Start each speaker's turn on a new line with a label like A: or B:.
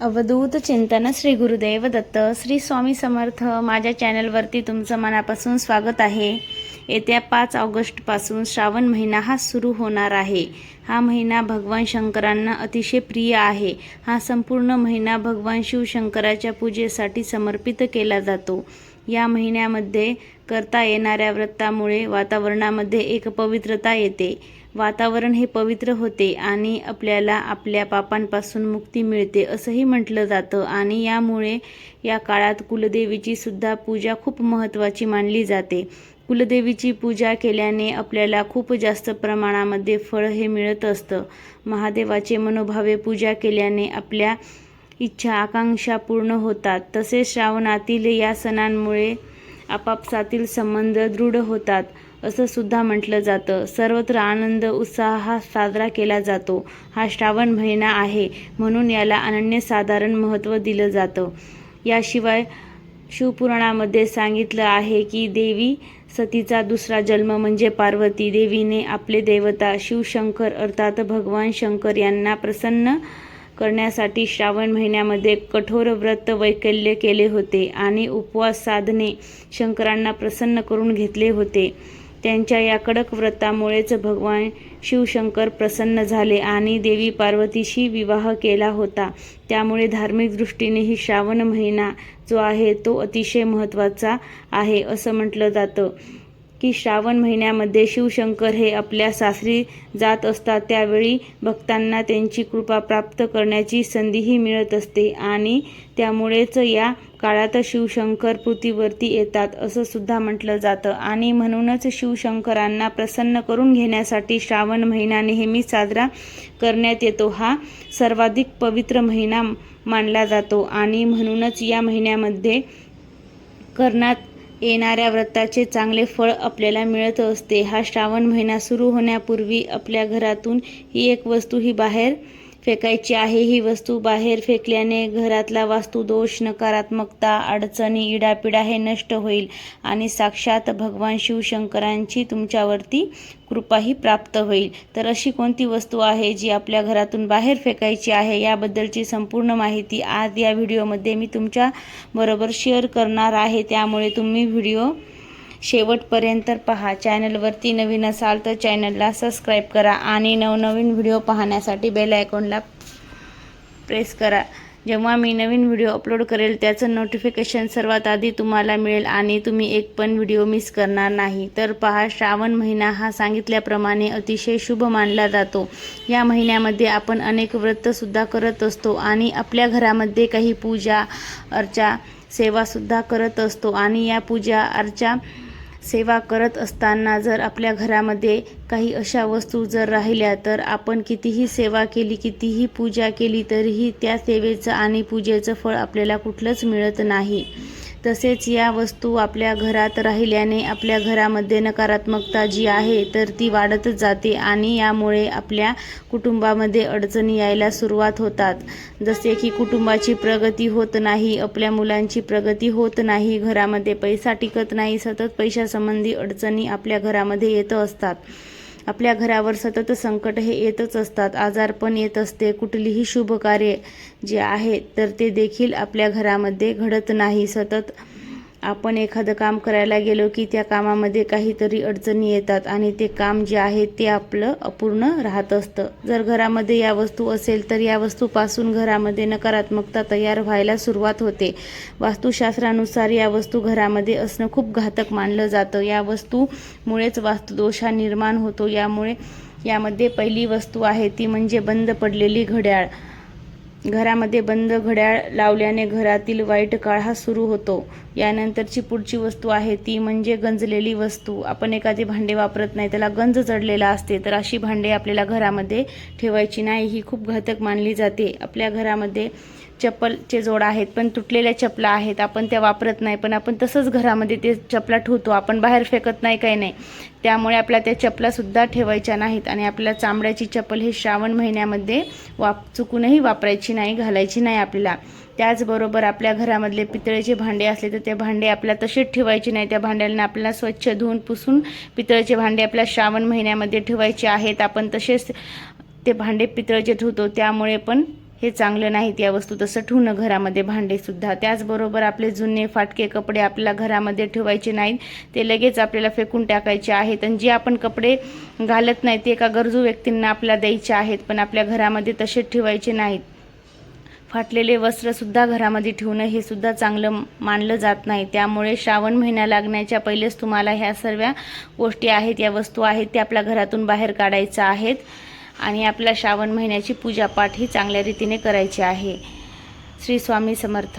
A: अवधूत चिंतन श्री गुरुदेव दत्त. श्री स्वामी समर्थ माझ्या चॅनलवरती तुमचं मनापासून स्वागत आहे. येत्या पाच ऑगस्टपासून श्रावण महिना हा सुरू होणार आहे. हा महिना भगवान शंकरांना अतिशय प्रिय आहे. हा संपूर्ण महिना भगवान शिवशंकराच्या पूजेसाठी समर्पित केला जातो. या महिन्यामध्ये करता येणाऱ्या व्रतामुळे वातावरणामध्ये एक पवित्रता येते. वातावरण हे पवित्र होते आणि आपल्याला आपल्या पापांपासून मुक्ती मिळते असंही म्हटलं जातं. आणि यामुळे या काळात कुलदेवीची सुद्धा पूजा खूप महत्त्वाची मानली जाते. कुलदेवीची पूजा केल्याने आपल्याला खूप जास्त प्रमाणामध्ये फळ हे मिळत असतं. महादेवाचे मनोभावे पूजा केल्याने आपल्या इच्छा आकांक्षा पूर्ण होतात. तसेच श्रावणातील या सणांमुळे आपापसातील संबंध दृढ होतात असं सुद्धा म्हटलं जातं. सर्वत्र आनंद उत्साह हा साजरा केला जातो. हा श्रावण महिना आहे म्हणून याला अनन्यसाधारण महत्त्व दिलं जातं. याशिवाय शिवपुराणामध्ये सांगितलं आहे की देवी सतीचा दुसरा जन्म म्हणजे पार्वती. देवीने आपले देवता शिवशंकर अर्थात भगवान शंकर यांना प्रसन्न करण्यासाठी श्रावण महिन्यामध्ये कठोर व्रत वैकल्य केले होते आणि उपवास साधने शंकरांना प्रसन्न करून घेतले होते. त्यांच्या या कडक व्रतामुळेच भगवान शिवशंकर प्रसन्न झाले आणि देवी पार्वतीशी विवाह केला होता. त्यामुळे धार्मिक दृष्टीनेही श्रावण महिना जो आहे तो अतिशय महत्त्वाचा आहे असं म्हटलं जातं. की श्रावण महिन्यामध्ये शिवशंकर हे आपल्या सासरी जात असतात. त्यावेळी भक्तांना त्यांची कृपा प्राप्त करण्याची संधीही मिळत असते आणि त्यामुळेच या काळात शिवशंकर पृथ्वीवरती येतात असं सुद्धा म्हटलं जातं. आणि म्हणूनच शिवशंकरांना प्रसन्न करून घेण्यासाठी श्रावण महिना नेहमी साजरा करण्यात येतो. हा सर्वाधिक पवित्र महिना मानला जातो आणि म्हणूनच या महिन्यामध्ये करण्यात येणाऱ्या व्रताचे चांगले फळ आपल्याला मिळत असते. हा श्रावण महिना सुरू होण्यापूर्वी आपल्या घरातून ही एक वस्तू ही बाहेर फेकायची आहे ही वस्तू. बाहेर फेकल्याने घरातला वास्तुदोष नकारात्मकता अडचणी इडापिडा हे नष्ट होईल. आणि साक्षात भगवान शिवशंकरांची तुमच्यावरती कृपाही प्राप्त होईल. तर अशी कोणती वस्तू आहे जी आपल्या घरातून बाहेर फेकायची आहे? याबद्दलची संपूर्ण माहिती आज या व्हिडिओमध्ये मी तुमच्या बरोबर शेअर करणार आहे. त्यामुळे तुम्ही व्हिडिओ शेवटपर्यंत पहा. चॅनलवरती नवीन असाल तर चॅनलला सबस्क्राईब करा आणि नवनवीन व्हिडिओ पाहण्यासाठी बेल आयकॉनला प्रेस करा. जेव्हा मी नवीन व्हिडिओ अपलोड करेल त्याचं नोटिफिकेशन सर्वात आधी तुम्हाला मिळेल आणि तुम्ही एक पण व्हिडिओ मिस करणार नाही. तर पहा श्रावण महिना हा सांगितल्याप्रमाणे अतिशय शुभ मानला जातो. या महिन्यामध्ये आपण अनेक व्रतसुद्धा करत असतो आणि आपल्या घरामध्ये काही पूजा अर्चा सेवासुद्धा करत असतो आणि या पूजा अर्चा सेवा करत असताना जर आपल्या घरामध्ये काही अशा वस्तू जर राहिल्या तर आपण कितीही सेवा केली कितीही पूजा केली तरीही त्या सेवेचं आणि पूजेचं फळ आपल्याला कुठलंच मिळत नाही. तसेच या वस्तू आपल्या घरात राहिल्याने आपल्या घरामध्ये नकारात्मकता जी आहे तर ती वाढतच जाते आणि यामुळे आपल्या कुटुंबामध्ये अडचणी यायला सुरुवात होतात. जसे की कुटुंबाची प्रगती होत नाही आपल्या मुलांची प्रगती होत नाही घरामध्ये पैसा टिकत नाही सतत पैशासंबंधी अडचणी आपल्या घरामध्ये येत असतात. आपल्या घरावर सतत संकट हे येतच असतात. आजारपण येत असते. कुठलीही शुभ कार्य जे आहे तर ते देखील आपल्या घरामध्ये घडत नाही. सतत आपण एखादं काम करायला गेलो की त्या कामामध्ये काहीतरी अडचणी येतात आणि ते काम जे आहे ते आपलं अपूर्ण राहत असतं. जर घरामध्ये या वस्तू असेल तर या वस्तूपासून घरामध्ये नकारात्मकता तयार व्हायला सुरुवात होते. वास्तुशास्त्रानुसार या वस्तू घरामध्ये असणं खूप घातक मानलं जातं. या वस्तूमुळेच वास्तुदोष हा निर्माण होतो. यामुळे यामध्ये पहिली वस्तू आहे ती म्हणजे बंद पडलेली घड्याळ. घरामध्ये बंद घड्याळ लावल्याने घरातील वाईट काळ हा सुरू होतो. यानंतरची पुढची वस्तू आहे ती म्हणजे गंजलेली वस्तू. आपण एखादी भांडे वापरत नाही त्याला गंज चढलेला असते तर अशी भांडे आपल्याला घरामध्ये ठेवायची नाही. ही खूप घातक मानली जाते. आपल्या घरामध्ये चप्पलचे जोड आहेत पण तुटलेल्या चपला आहेत आपण त्या वापरत नाही पण आपण तसंच घरामध्ये ते चपला ठेवतो आपण बाहेर फेकत नाही काही नाही. त्यामुळे आपल्या त्या चपलासुद्धा ठेवायच्या नाहीत आणि आपल्याला चांबड्याची चप्पल हे श्रावण महिन्यामध्ये वाप चुकूनही वापरायची नाही घालायची नाही आपल्याला. त्याचबरोबर आपल्या घरामधले पितळेचे भांडे असले तर ते भांडे आपल्याला तसेच ठेवायचे नाही. त्या भांड्यांना आपल्याला स्वच्छ धुवून पुसून पितळेचे भांडे आपल्या श्रावण महिन्यामध्ये ठेवायचे आहेत. आपण तसेच ते भांडे पितळेचे धुतो त्यामुळे पण हे चांगलं नाहीत या वस्तू तसं ठेवणं घरामध्ये भांडेसुद्धा त्याचबरोबर आपले जुने फाटके कपडे आपल्या घरामध्ये ठेवायचे नाहीत ते लगेच आपल्याला फेकून टाकायचे आहेत. आणि जे आपण कपडे घालत नाही ते एका गरजू व्यक्तींना आपल्याला द्यायचे आहेत पण आपल्या घरामध्ये तसेच ठेवायचे नाहीत. फाटलेले वस्त्रसुद्धा घरामध्ये ठेवणं हे सुद्धा चांगलं मानलं जात नाही. त्यामुळे श्रावण महिना लागण्याच्या पहिलेच तुम्हाला ह्या सर्व गोष्टी आहेत या वस्तू आहेत त्या आपल्या घरातून बाहेर काढायच्या आहेत. आणि आपल्या श्रावण महिन्याची पूजापाठ ही चांगल्या रीतीने करायची आहे. श्री स्वामी समर्थ.